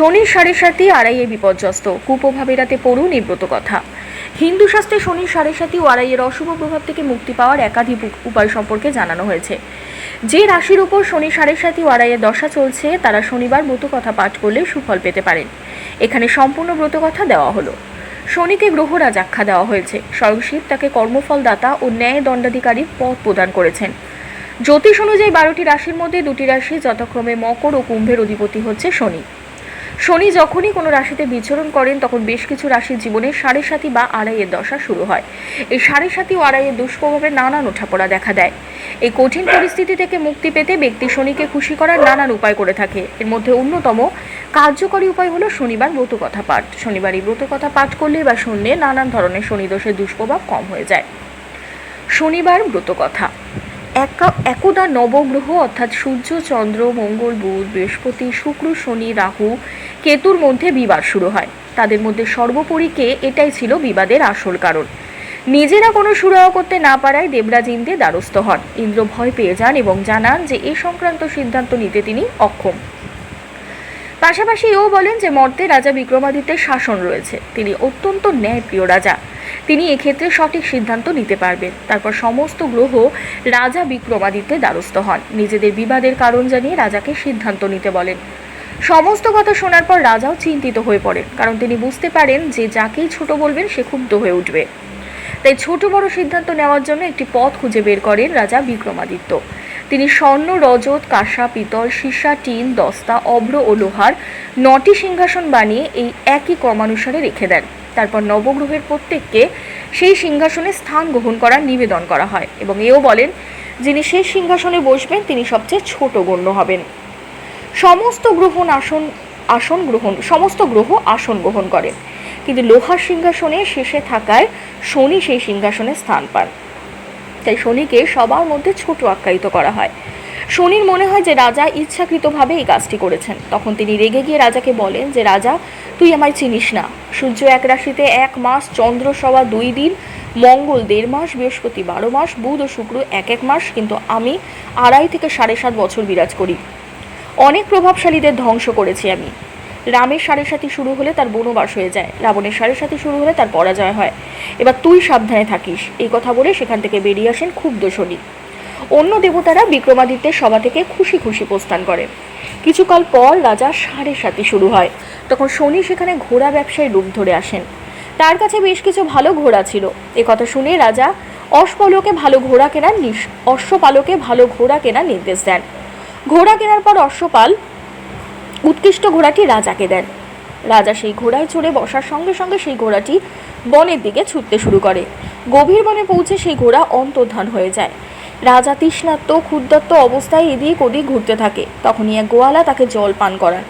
শনির সাড়ে সাতি আড়াইয়ে বিপর্যস্ত। কুপ্রভাবেরাতে পড়ুন এই ব্রত কথা হিন্দু শাস্ত্রে শনির সাড়ে সাতি ও আড়াইয়ের অশুভ প্রভাব থেকে মুক্তি পাওয়ার একাধিক উপায় সম্পর্কে জানানো হয়েছে। যে রাশির উপর শনি সাড়ে সাতি ও আড়াইয়ের দশা চলছে, তারা শনিবার ব্রত কথা পাঠ করলে সুফল পেতে পারেন। এখানে সম্পূর্ণ ব্রত কথা দেওয়া হলো। শনিকে গ্রহরাজ আখ্যা দেওয়া হয়েছে। স্বয়ং শিব তাকে কর্মফলদাতা ও ন্যায় দণ্ডাধিকারীর পদ প্রদান করেছেন। জ্যোতিষ অনুযায়ী বারোটি রাশির মধ্যে দুটি রাশি যথাক্রমে মকর ও কুম্ভের অধিপতি হচ্ছে শনি। শনি যখনই কোনো রাশিতে বিচরণ করেন, তখন বেশ কিছু রাশির জীবনে সাড়ে সাতি বা আড়াইয়ের দশা শুরু হয়। এই সাড়ে সাতি ও আড়াইয়ের দুষ্প্রভাবে নানান ওঠাপড়া দেখা দেয়। এই কঠিন পরিস্থিতি থেকে মুক্তি পেতে ব্যক্তি শনিকে খুশি করার নানান উপায় করে থাকে। এর মধ্যে অন্যতম কার্যকরী উপায় হলো শনিবার ব্রত কথা পাঠ। শনিবার এই ব্রত কথা পাঠ করলে বা শুনলে নানান ধরনের শনিদোষের দুষ্প্রভাব কম হয়ে যায়। শনিবার ব্রত কথা একা- একদা নবগ্রহ অর্থাৎ সূর্য, চন্দ্র, মঙ্গল, বুধ, বৃহস্পতি, শুক্র, শনি, রাহু কেতুর মধ্যে বিবাদ শুরু হয়। তাদের মধ্যে সর্বোপরি কে? এটাই ছিল বিবাদের আসল কারণ। নিজেরা কোনো সুরাহ করতে না পারায় দেবরাজ ইন্দ্রে দ্বারস্থ হন। ইন্দ্র ভয় পেয়ে যান এবং জানান যে এ সংক্রান্ত সিদ্ধান্ত নিতে তিনি অক্ষম। পাশাপাশি এও বলেন যে মর্তে রাজা বিক্রমাদিত্যের শাসন রয়েছে। তিনি অত্যন্ত ন্যায়প্রিয় রাজা। তিনি এক্ষেত্রে সঠিক সিদ্ধান্ত নিতে পারবেন। তারপর সমস্ত গ্রহ রাজা বিক্রমাদিত্যের দ্বারস্থ হন। নিজেদের বিবাদের কারণ জানিয়ে রাজাকে সিদ্ধান্ত নিতে বলেন। সমস্ত কথা শোনার পর রাজাও চিন্তিত হয়ে পড়েন, কারণ তিনি বুঝতে পারেন যে যাকেই ছোট বলবেন সে ক্ষুব্ধ হয়ে উঠবে। তাই ছোট বড় সিদ্ধান্ত নেওয়ার জন্য একটি পথ খুঁজে বের করেন রাজা বিক্রমাদিত্য। তিনি স্বর্ণ, রজত, কাঁসা, পিতল, সীসা, টিন, দস্তা, অভ্র ও লোহার নটি সিংহাসন বানিয়ে এই একই ক্রমানুসারে রেখে দেন। তারপর নবগ্রহের প্রত্যেককে সেই সিংহাসনে স্থান গ্রহণ করার নিবেদন করা হয় এবং এও বলেন, যিনি সেই সিংহাসনে বসবেন, তিনি সবচেয়ে ছোট গণ্য হবেন। সমস্ত গ্রহণ আসন আসন গ্রহণ, সমস্ত গ্রহ আসন গ্রহণ করেন। কিন্তু লোহার সিংহাসনে শেষে থাকায় শনি সেই সিংহাসনে স্থান পান। তাই শনিকে সবার মধ্যে ছোট আখ্যায়িত করা হয়। শনির মনে হয় যে রাজা ইচ্ছাকৃতভাবে এই কাজটি করেছেন। তখন তিনি রেগে গিয়ে রাজাকে বলেন যে, রাজা, তুই আমায় চিনিস না। সূর্য এক রাশিতে এক মাস, চন্দ্র সবা দুই দিন, মঙ্গল দেড় মাস, বৃহস্পতি বারো মাস, বুধ ও শুক্র এক এক মাস, কিন্তু আমি আড়াই থেকে সাড়ে সাত বছর বিরাজ করি। অনেক প্রভাবশালীদের ধ্বংস করেছি আমি। রামের সাড়ে সাথী শুরু হলে তার বনবাস হয়ে যায়। রাবণের সাড়ে সাথী শুরু হলে তার পরাজয় হয়। এবার তুই সাবধানে থাকিস। এই কথা বলে সেখান থেকে বেরিয়ে আসেন ক্ষুব্ধ শনি। অন্য দেবতারা বিক্রমাদিত্যের সভা থেকে খুশি খুশি প্রস্থান করে। কিছুকাল পর রাজা সাড়ে সাথী শুরু হয়। তখন শনি সেখানে ঘোড়া ব্যবসায় রূপ ধরে আসেন। তার কাছে বেশ কিছু ভালো ঘোড়া ছিল। এ কথা শুনে রাজা অশ্বপালকে ভালো ঘোড়া কেনার নিস অশ্বপালকে ভালো ঘোড়া কেনার নির্দেশ দেন। ঘোড়া কেনার পর অশ্বপাল উৎকৃষ্ট ঘোড়াটি রাজাকে দেন। রাজা সেই ঘোড়ায় চড়ে বসার সঙ্গে সঙ্গে সেই ঘোড়াটি বনের দিকে ছুটতে শুরু করে। গভীর বনে পৌঁছে সেই ঘোড়া অন্তর্ধান হয়ে যায়। রাজা তৃষ্ণাত্ম ক্ষুদ্রাত্ম অবস্থায় এদিক ওদিক ঘুরতে থাকে। তখনই এক গোয়ালা তাকে জল পান করান।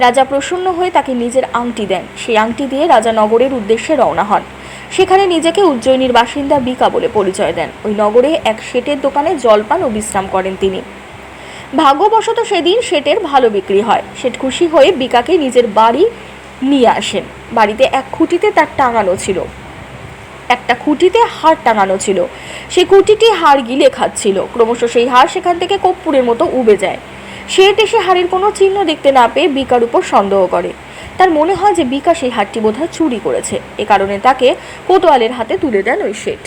রাজা প্রসন্ন হয়ে তাকে নিজের আংটি দেন। সেই আংটি দিয়ে রাজা নগরের উদ্দেশ্যে রওনা হন। সেখানে নিজেকে উজ্জয়িনীর বাসিন্দা বিকা বলে পরিচয় দেন। ওই নগরে এক শেটের দোকানে জলপান ও বিশ্রাম করেন তিনি। ভাগ্যবশত সেদিন শেটের ভালো বিক্রি হয়। শেঠ খুশি হয়ে বিকাকে নিজের বাড়ি নিয়ে আসেন। বাড়িতে এক খুঁটিতে তার টাঙানো ছিল। একটা খুঁটিতে হাড় টাঙানো ছিল। সেই খুঁটিটি হাড় গিলে খাচ্ছিল। ক্রমশ সেই হাড় সেখান থেকে কর্পূরের মতো উবে যায়। শেঠ এসে হাড়ের কোনো চিহ্ন দেখতে না পেয়ে বিকার উপর সন্দেহ করে। তার মনে হয় যে বিকা সেই হাড়টি বোধহয় চুরি করেছে। এ কারণে তাকে কোতোয়ালের হাতে তুলে দেন ওই শেঠ।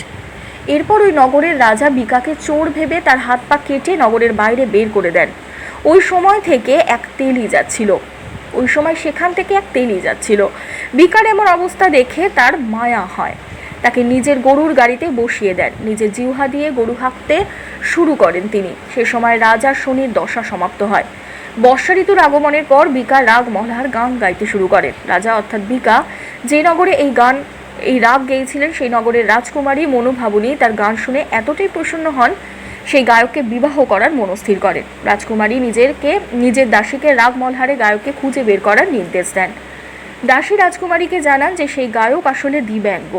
এরপর ওই নগরের রাজা বিকাকে চোর ভেবে তার হাত পা কেটে নগরের বাইরে বের করে দেন। ওই সময় থেকে এক তেলি যাচ্ছিল। ওই সময় সেখান থেকে এক তেলি যাচ্ছিল। বিকার এমন অবস্থা দেখে তার মায়া হয়। তাকে নিজের গরুর গাড়িতে বসিয়ে দেন। নিজের জিহ্বা দিয়ে গরু হাঁকতে শুরু করেন তিনি। সে সময় রাজা শনির দশা সমাপ্ত হয়। বর্ষা ঋতুর আগমনের পর বিকা রাগ মলহার গান গাইতে শুরু করেন। রাজা অর্থাৎ বিকা যে নগরে এই গান, এই রাগ গেয়েছিলেন, সেই নগরের রাজকুমারী মনোভাবনী তার গান শুনে এতটাই প্রসন্ন হন, সেই গায়ককে বিবাহ করার মনস্থির করেন রাজকুমারী নিজেরকে, নিজের দাসীকে রাগ মলহারে গায়ককে খুঁজে বের করার নির্দেশ দেন। দাসী রাজকুমারীকে জানান যে সেই গায়ক আসলে দিব্যাঙ্গ।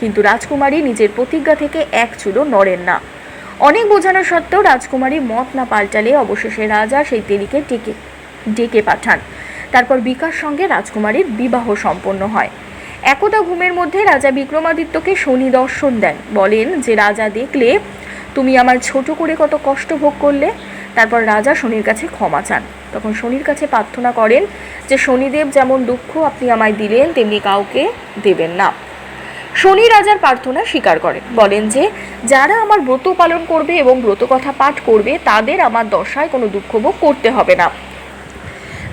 কিন্তু রাজকুমারী নিজের প্রতিজ্ঞা থেকে এক চুলো নড়েন না। অনেক বোঝানো সত্ত্বেও রাজকুমারী মত না পাল্টালে অবশেষে রাজা সেই তেলিকে ডেকে ডেকে পাঠান। তারপর বিকার সঙ্গে রাজকুমারীর বিবাহ সম্পন্ন হয়। একদা ঘুমের মধ্যে রাজা বিক্রমাদিত্যকে শনি দর্শন দেন। বলেন যে, রাজা দেখলে তুমি আমার ছোট করে কত কষ্ট ভোগ করলে। তারপর রাজা শনির কাছে ক্ষমা চান। তখন শনির কাছে প্রার্থনা করেন যে, শনিদেব যেমন দুঃখ আপনি আমায় দিলেন, তেমনি কাউকে দেবেন না। শনি রাজার প্রার্থনা স্বীকার করেন। বলেন যে, যারা আমার ব্রত পালন করবে এবং ব্রত কথা পাঠ করবে, তাদের আমার দশায় কোনো দুঃখভোগ করতে হবে না।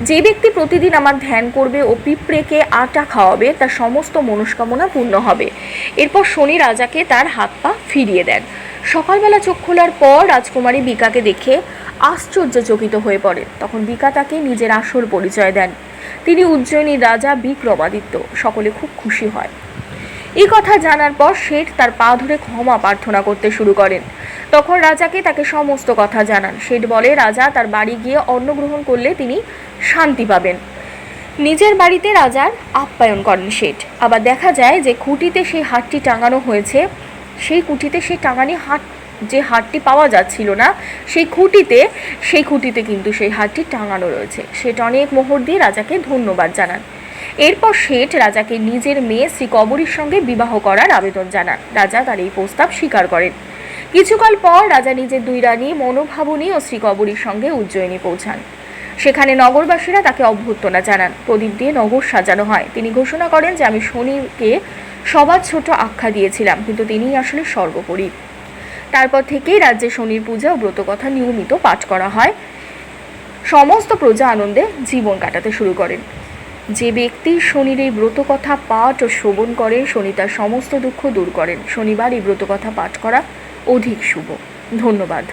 যে ব্যক্তি প্রতিদিন আমার ধ্যান করবে ও পিঁপড়েকে আটা খাওয়াবে, তার সমস্ত মনস্কামনা পূর্ণ হবে। এরপর শনি রাজাকে তার হাত পা ফিরিয়ে দেন। সকালবেলা চোখ খোলার পর রাজকুমারী বিকাকে দেখে আশ্চর্যচকিত হয়ে পড়েন। তখন বিকা তাকে নিজের আসল পরিচয় দেন। তিনি উজ্জয়িনীর রাজা বিক্রমাদিত্য। সকলে খুব খুশি হয়। এই কথা জানার পর শেঠ তার পা ধরে ক্ষমা প্রার্থনা করতে শুরু করেন। তখন রাজাকে তাকে সমস্ত কথা জানান। শেঠ বলে, রাজা, তার বাড়ি গিয়ে অন্ন গ্রহণ করলে তিনি শান্তি পাবেন। নিজের বাড়িতে রাজার আপ্যায়ন করেন শেঠ। আবার দেখা যায় যে খুঁটিতে সেই হাটটি টাঙানো হয়েছে। সেই খুঁটিতে সেই টাঙানি হাট, যে হাটটি পাওয়া যাচ্ছিল না, সেই খুঁটিতে সেই খুঁটিতে কিন্তু সেই হাটটি টাঙানো রয়েছে। সেটা অনেক মোহর দিয়ে রাজাকে ধন্যবাদ জানান। এরপর শেঠ রাজাকে নিজের মেয়ে শ্রী কবরীর সঙ্গে বিবাহ করার আবেদন জানান। রাজা তার এই প্রস্তাব স্বীকার করেন। কিছুকাল পর রাজা নিজের দুই রানী মনোভাবনী ও শ্রী কবরীর সঙ্গে উজ্জয়িনী পৌঁছান। সেখানে নগরবাসীরা তাকে অভ্যর্থনা জানান। প্রদীপ দিয়ে নগর সাজানো হয়। তিনি ঘোষণা করেন যে, আমি শনিকে সবার ছোট আখ্যা দিয়েছিলাম, কিন্তু তিনিই আসলে সর্বোপরি। তারপর থেকেই রাজ্যে শনির পূজা ও ব্রতকথা নিয়মিত পাঠ করা হয়। সমস্ত প্রজা আনন্দে জীবন কাটাতে শুরু করেন। যে ব্যক্তি শনির এই ব্রতকথা পাঠ ও শ্রবণ করে, শনি তার সমস্ত দুঃখ দূর করেন। শনিবার এই ব্রতকথা পাঠ করা অধিক শুভ। ধন্যবাদ।